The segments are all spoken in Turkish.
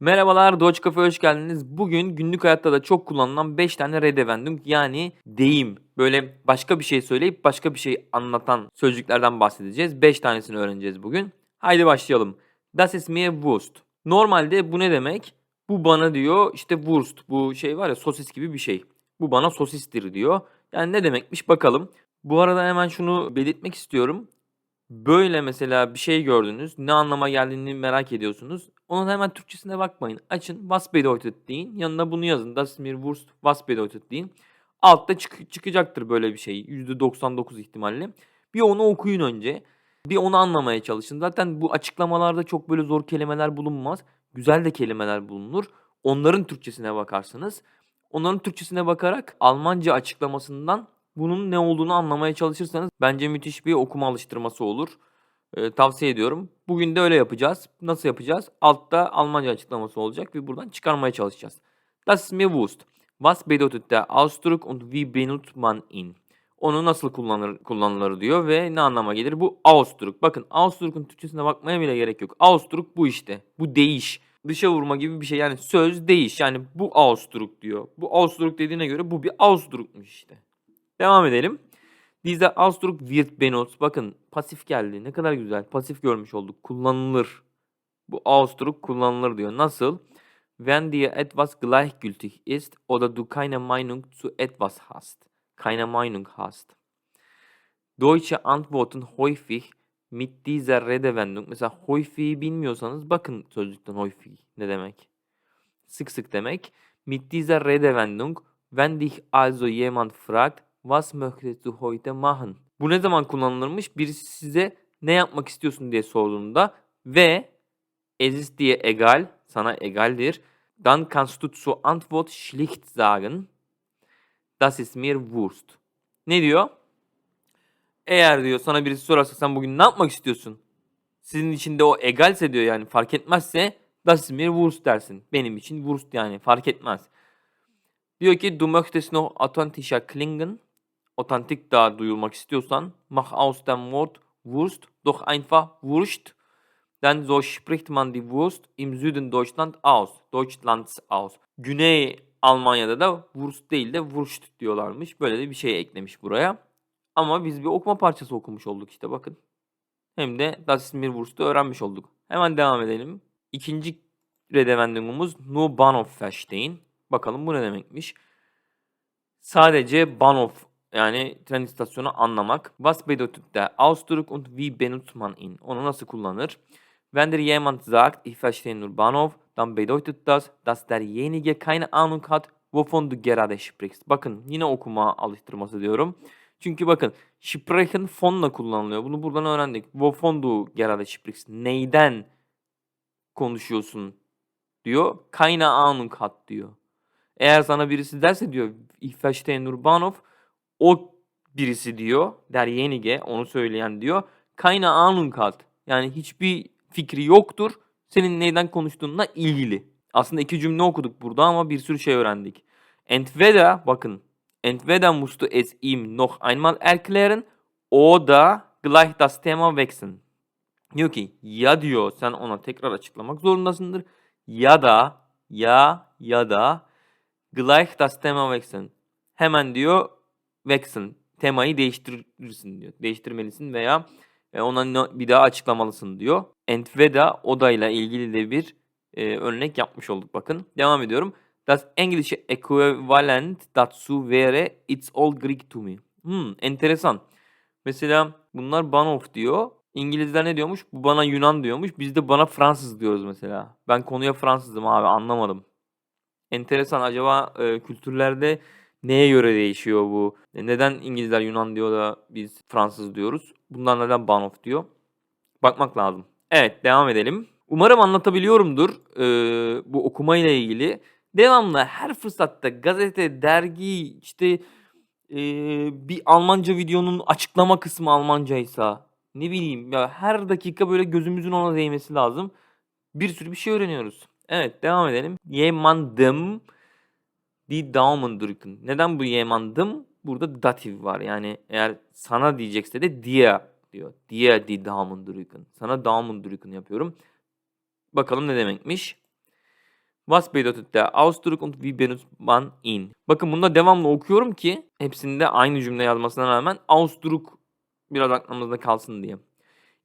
Merhabalar, Doge Cafe'ye hoş geldiniz. Bugün günlük hayatta da çok kullanılan 5 tane redewendung yani deyim. Böyle başka bir şey söyleyip başka bir şey anlatan sözcüklerden bahsedeceğiz. 5 tanesini öğreneceğiz bugün. Haydi başlayalım. Das ist mir Wurst. Normalde bu ne demek? Bu bana diyor işte Wurst. Bu şey var ya sosis gibi bir şey. Bu bana sosistir diyor. Yani ne demekmiş bakalım. Bu arada hemen şunu belirtmek istiyorum. Böyle mesela bir şey gördünüz. Ne anlama geldiğini merak ediyorsunuz. Onun hemen Türkçesine bakmayın. Açın was bedeutet deyin. Yanına bunu yazın. Das mir Wurst was bedeutet deyin. Altta çık- çıkacaktır böyle bir şey. %99 ihtimalle. Bir onu okuyun önce. Bir onu anlamaya çalışın. Zaten bu açıklamalarda çok böyle zor kelimeler bulunmaz. Güzel de kelimeler bulunur. Onların Türkçesine bakarsınız. Onların Türkçesine bakarak Almanca açıklamasından bunun ne olduğunu anlamaya çalışırsanız bence müthiş bir okuma alıştırması olur. Ee, tavsiye ediyorum. Bugün de öyle yapacağız. Nasıl yapacağız? Altta Almanca açıklaması olacak ve buradan çıkarmaya çalışacağız. Das ist mir Wurst. Was bedeutet der Ausdruck und wie benutzt man ihn? Onu nasıl kullanır, kullanılır diyor ve ne anlama gelir? Bu Ausdruck. Bakın Ausdruck'un Türkçesine bakmaya bile gerek yok. Ausdruck bu işte. Bu değiş. Dışa vurma gibi bir şey. Yani söz değiş. Yani bu Ausdruck diyor. Bu Ausdruck dediğine göre bu bir Ausdruck'muş işte. Devam edelim. Dieser Ausdruck wird benutzt. Bakın pasif geldi. Ne kadar güzel. Pasif görmüş olduk. Kullanılır. Bu Ausdruck kullanılır diyor. Nasıl? Wenn dir etwas gleichgültig ist oder du keine Meinung zu etwas hast. Keine Meinung hast. Deutsche antworten häufig mit dieser Redewendung. Mesela häufig bilmiyorsanız bakın sözlükten häufig ne demek. Sık sık demek. Mit dieser Redewendung, wenn dich also jemand fragt, was möchtest du heute machen? Bu ne zaman kullanılırmış? Birisi size ne yapmak istiyorsun diye sorduğunda ve es ist dir egal, sana egaldir. Dann kannst du zur Antwort schlicht sagen, das ist mir Wurst. Ne diyor? Eğer diyor sana birisi sorarsa sen bugün ne yapmak istiyorsun? Sizin için de o egalse diyor yani fark etmezse das ist mir Wurst dersin. Benim için Wurst yani fark etmez. Diyor ki du möchtest noch authentischer klingen. Otantik daha duyulmak istiyorsan mach aus dem Wort Wurst doch einfach Wurst. Denn so spricht man die Wurst im Süden Deutschland aus. Deutschlands aus. Güney Almanya'da da Wurst değil de Wurst diyorlarmış. Böyle de bir şey eklemiş buraya. Ama biz bir okuma parçası okumuş olduk işte bakın. Hem de Das ist mir Wurst'u öğrenmiş olduk. Hemen devam edelim. İkinci redewendungumuz nur Bahnhof verstehen. Bakalım bu ne demekmiş. Sadece Bahnhof yani tren istasyonu anlamak. Was bedeutet der Ausdruck und wie benutzt man ihn? Onu nasıl kullanır? Wenn dir jemand sagt, ich verstehe nur Bahnhof, dann bedeutet das, dass derjenige keine Ahnung hat, wovon du gerade sprichst. Bakın yine okuma alıştırması diyorum. Çünkü bakın sprechen von'la kullanılıyor. Bunu buradan öğrendik. Wovon du gerade sprichst. Neyden konuşuyorsun diyor. Keine Ahnung hat diyor. Eğer sana birisi derse diyor ich verstehe nur Bahnhof o birisi diyor derjenige onu söyleyen diyor keine Ahnung hat. Yani hiçbir fikri yoktur senin neyden konuştuğunla ilgili. Aslında iki cümle okuduk burada ama bir sürü şey öğrendik. Entweder bakın entweder musst du es ihm noch einmal erklären oder gleich das Thema wechseln. Diyor ki ya diyor sen ona tekrar açıklamak zorundasındır ya da ya ya da gleich das Thema wechseln. Hemen diyor wechseln. Temayı değiştirirsin diyor. Değiştirmelisin veya e, ona bir daha açıklamalısın diyor. Entweder odayla ilgili de bir e, örnek yapmış olduk bakın. Devam ediyorum. Das englische Äquivalent dazu wäre It's all Greek to me. Hmm, enteresan. Mesela bunlar Bahnhof diyor. İngilizler ne diyormuş? Bu bana Yunan diyormuş. Biz de bana Fransız diyoruz mesela. Ben konuya Fransızım abi anlamadım. Enteresan acaba e, kültürlerde neye göre değişiyor bu? E, Neden İngilizler Yunan diyor da biz Fransız diyoruz? Bunlar neden Bahnhof diyor? Bakmak lazım. Evet devam edelim. Umarım anlatabiliyorumdur e, bu okuma ile ilgili. Devamlı her fırsatta gazete, dergi, işte e, bir Almanca videonun açıklama kısmı Almancaysa ne bileyim ya her dakika böyle gözümüzün ona değmesi lazım. Bir sürü bir şey öğreniyoruz. Evet devam edelim. Jemandem die Daumen drücken. Neden bu jemandem? Burada datif var. Yani eğer sana diyecekse de dir diyor. Dir die Daumen drücken. Sana Daumen drücken yapıyorum. Bakalım ne demekmiş. Was bedeutet der Ausdruck und wie benutzt man ihn? Bakın bunda devamlı okuyorum ki hepsinde aynı cümle yazmasına rağmen Ausdruck biraz aklımızda kalsın diye.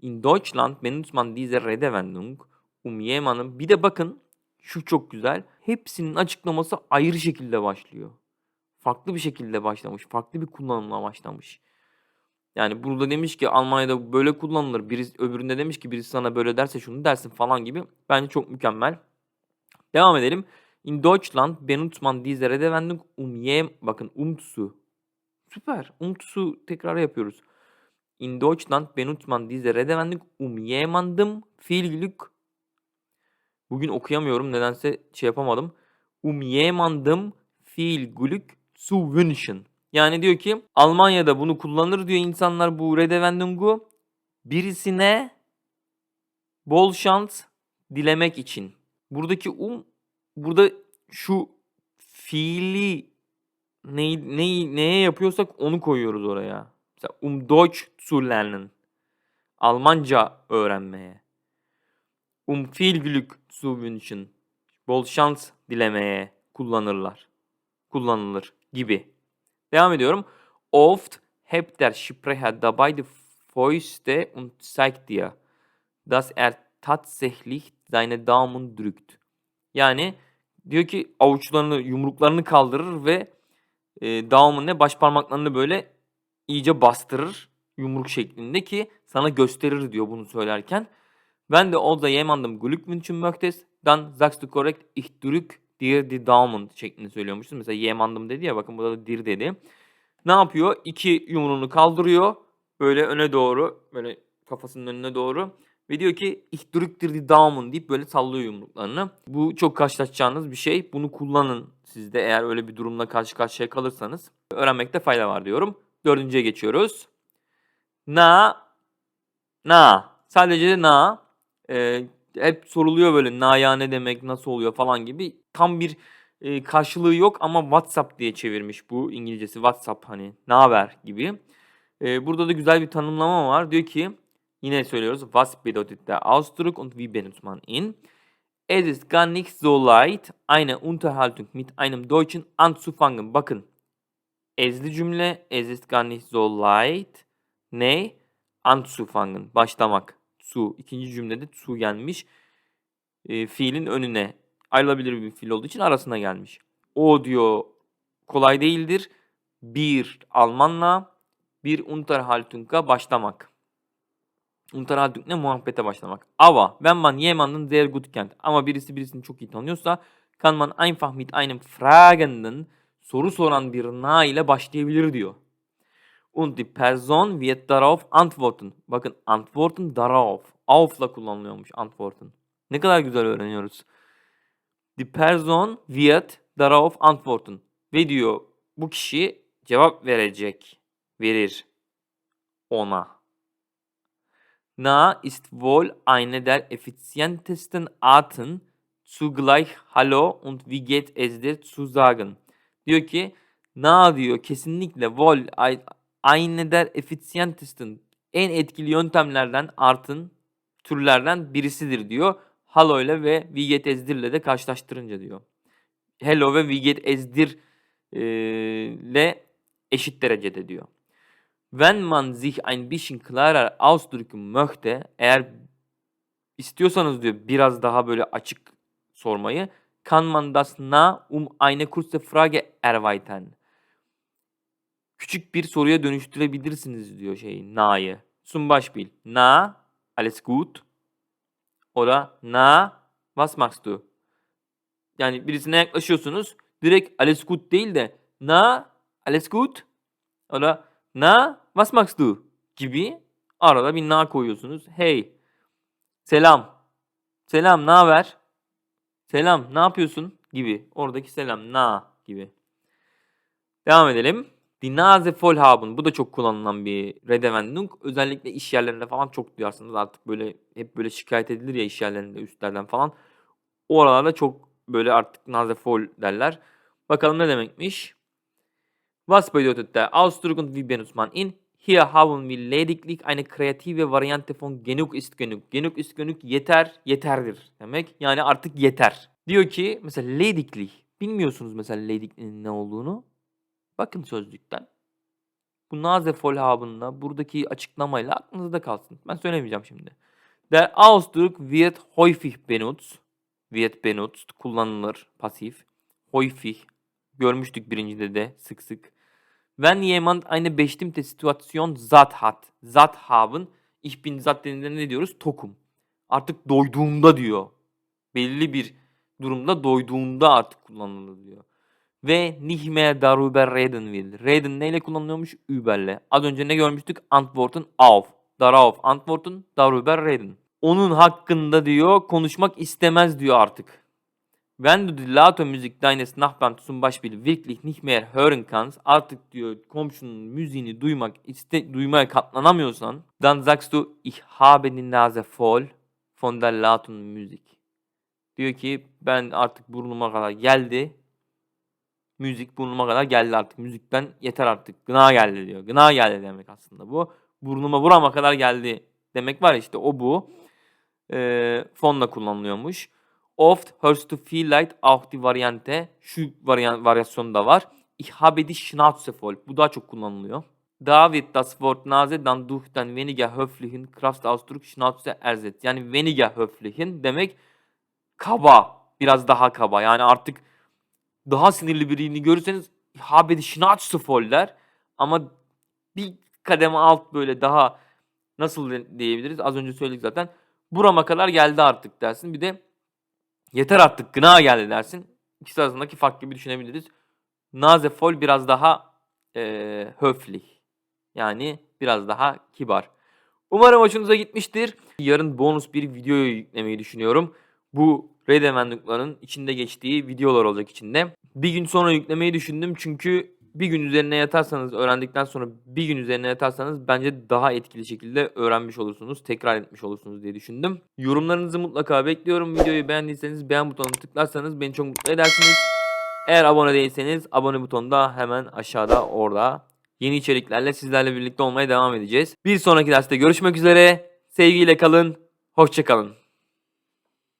In Deutschland benutzt man diese Redewendung um jemanden. Bir de bakın şu çok güzel. Hepsinin açıklaması ayrı şekilde başlıyor. Farklı bir şekilde başlamış. Farklı bir kullanımla başlamış. Yani burada demiş ki Almanya'da böyle kullanılır. Birisi, öbüründe demiş ki birisi sana böyle derse şunu dersin falan gibi. Bence çok mükemmel. Devam edelim. In Deutschland benutzt man diese Redewendung um jem... Bakın um zu. Süper. Um zu tekrar yapıyoruz. In Deutschland benutzt man diese Redewendung um jemandem viel Glück. Bugün okuyamıyorum. Nedense şey yapamadım. Um jemandem viel Glück zu wünschen. Yani diyor ki Almanya'da bunu kullanır diyor insanlar bu Redewendung'u birisine bol şans dilemek için. Buradaki um burada şu fiili ne, ne, neye yapıyorsak onu koyuyoruz oraya. Mesela um Deutsch zu lernen. Almanca öğrenmeye. Um viel Glück wünschen. Bol şans dilemeye kullanırlar. Kullanılır gibi. Devam ediyorum. Oft hebt der Sprecher dabei die Fäuste und zeigt dir, dass er tatsächlich seine Daumen drückt. Yani diyor ki avuçlarını, yumruklarını kaldırır ve e, Daumen'le baş parmaklarını böyle iyice bastırır yumruk şeklinde ki sana gösterir diyor bunu söylerken. Wenn du also jemandem Glück wünschen möchtest, dann sagst du korrekt ich drück dir die Daumen şeklinde söylüyormuşsun. Mesela jemandem dedi ya bakın burada da dir dedi. Ne yapıyor? İki yumruğunu kaldırıyor. Böyle öne doğru, böyle kafasının önüne doğru. Ve diyor ki ich drück dir die Daumen deyip böyle sallıyor yumruklarını. Bu çok karşılaşacağınız bir şey. Bunu kullanın siz de eğer öyle bir durumla karşı karşıya kalırsanız. Öğrenmekte fayda var diyorum. Dördüncüye geçiyoruz. Na, na. Sadece na. Ee, hep soruluyor böyle na ya ne demek, nasıl oluyor falan gibi. Tam bir e, karşılığı yok ama WhatsApp diye çevirmiş bu İngilizcesi. WhatsApp hani ne haber gibi. E, burada da güzel bir tanımlama var. Diyor ki yine söylüyoruz. Was bedeutet der Ausdruck und wie benutzt man ihn? Es ist gar nicht so leicht, eine Unterhaltung mit einem Deutschen anzufangen. Bakın. Ezli cümle. Es ist gar nicht so leicht. Ne? Anzufangen. Başlamak. Zu. İkinci cümlede zu gelmiş. E, fiilin önüne ayrılabilir bir fiil olduğu için arasına gelmiş. O diyor kolay değildir. Bir Almanla bir Unterhaltung'a başlamak. Unterhaltung ne? Muhabbete başlamak. Aber wenn man jemanden sehr gut kennt ama birisi birisini çok iyi tanıyorsa kann man einfach mit einem fragenden soru soran bir na ile başlayabilir diyor. Und die Person wird darauf antworten. Bakın antworten darauf. Auf'la kullanılıyormuş antworten. Ne kadar güzel öğreniyoruz. Die Person wird darauf antworten. Ve diyor bu kişi cevap verecek. Verir ona. Na ist wohl eine der effizientesten Arten, zugleich Hallo und wie geht es dir zu sagen. Diyor ki na diyor kesinlikle wohl eine der effizientesten en etkili yöntemlerden artın türlerden birisidir diyor. Hello ile ve we get ezdir ile de karşılaştırınca diyor. Hello ve we get ezdir e, ile eşit derecede diyor. Wenn man sich ein bisschen klarer ausdrücken möchte, eğer istiyorsanız diyor biraz daha böyle açık sormayı, kann man das na um eine kurze Frage erweitern. Küçük bir soruya dönüştürebilirsiniz diyor şey na'yı. Zum Beispiel na alles gut oder na was machst du? Yani birisine yaklaşıyorsunuz. Direkt alles gut değil de na alles gut oder na was machst du gibi arada bir na koyuyorsunuz. Hey selam selam ne haber? Selam ne yapıyorsun gibi. Oradaki selam na gibi. Devam edelim. Die Nase. Bu da çok kullanılan bir Redewendung. Özellikle iş yerlerinde falan çok duyarsınız. Artık böyle hep böyle şikayet edilir ya iş yerlerinde üstlerden falan. O aralarda çok böyle artık Nase voll derler. Bakalım ne demekmiş. Was bedeutet der Ausdruck wie benutzt man ihn? Hier haben wir lediglich eine kreative Variante von genug ist genug. Genug ist genug yeter, yeterdir demek. Yani artık yeter Diyor ki mesela lediglich. Bilmiyorsunuz mesela lediglich'in ne olduğunu. Bakın sözlükten. Bu Nase Vollhab'ında buradaki açıklamayla aklınızda kalsın. Ben söylemeyeceğim şimdi. Der Ausdruck wird häufig benutzt. Wird benutzt. Kullanılır. Pasif. Häufig. Görmüştük birincide de sık sık. Wenn jemand eine bestimmte Situation satt hat. Satt haben. Ich bin satt dediğinde ne diyoruz? Tokum. Artık doyduğunda diyor. Belli bir durumda doyduğunda artık kullanılır diyor. Ve nicht mehr darüber reden will. Reden neyle kullanılıyormuş? Über'le. Az önce ne görmüştük? Antworten auf. Darauf. Antworten darüber reden. Onun hakkında diyor konuşmak istemez diyor artık. Wenn du die laute Musik deines Nachbarn zum Beispiel wirklich nicht mehr hören kannst, artık diyor komşunun müziğini duymak iste, duymaya katlanamıyorsan, dann sagst du ich habe die Nase voll von der lauten Musik. Diyor ki ben artık burnuma kadar geldi. Müzik burnuma kadar geldi artık. Müzikten yeter artık. Gına geldi diyor. Gına geldi demek aslında bu. Burnuma burama kadar geldi demek var işte o bu. Ee, fonla kullanılıyormuş. Oft hörst du vielleicht auch die Variante. Şu varyan, varyasyonu da var. Ich habe die Schnauze voll. Bu daha çok kullanılıyor. Da wird das Wort Nase dann durch den weniger höflichen Kraftausdruck Schnauze ersetzt. Yani weniger höflichen demek kaba. Biraz daha kaba. Yani artık daha sinirli birini görürseniz ich habe die Schnauze voll der. Ama bir kademe alt böyle daha nasıl diyebiliriz? Az önce söyledik zaten. Burama kadar geldi artık dersin. Bir de yeter artık gına geldi dersin. İkisi arasındaki fark gibi düşünebiliriz. Nase voll biraz daha eee höflich. Yani biraz daha kibar. Umarım hoşunuza gitmiştir. Yarın bonus bir video yüklemeyi düşünüyorum. Bu Redemendukların içinde geçtiği videolar olacak içinde. Bir gün sonra yüklemeyi düşündüm çünkü bir gün üzerine yatarsanız öğrendikten sonra bir gün üzerine yatarsanız bence daha etkili şekilde öğrenmiş olursunuz. Tekrar etmiş olursunuz diye düşündüm. Yorumlarınızı mutlaka bekliyorum. Videoyu beğendiyseniz beğen butonuna tıklarsanız beni çok mutlu edersiniz. Eğer abone değilseniz abone butonu da hemen aşağıda orada. Yeni içeriklerle sizlerle birlikte olmaya devam edeceğiz. Bir sonraki derste görüşmek üzere. Sevgiyle kalın. Hoşçakalın.